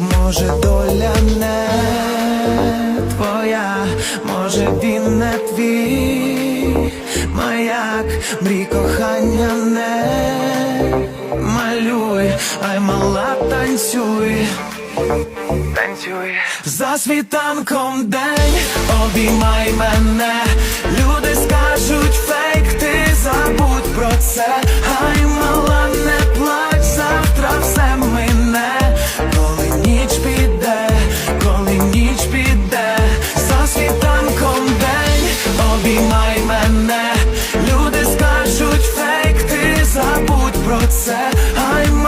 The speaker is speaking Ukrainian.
може доля не твоя, може він не твій. Маяк, мрій кохання не малюй, ай мала танцюй. Танцюй за світанком день, обіймай мене, люди скажуть фейк, ти забудь про це, I'm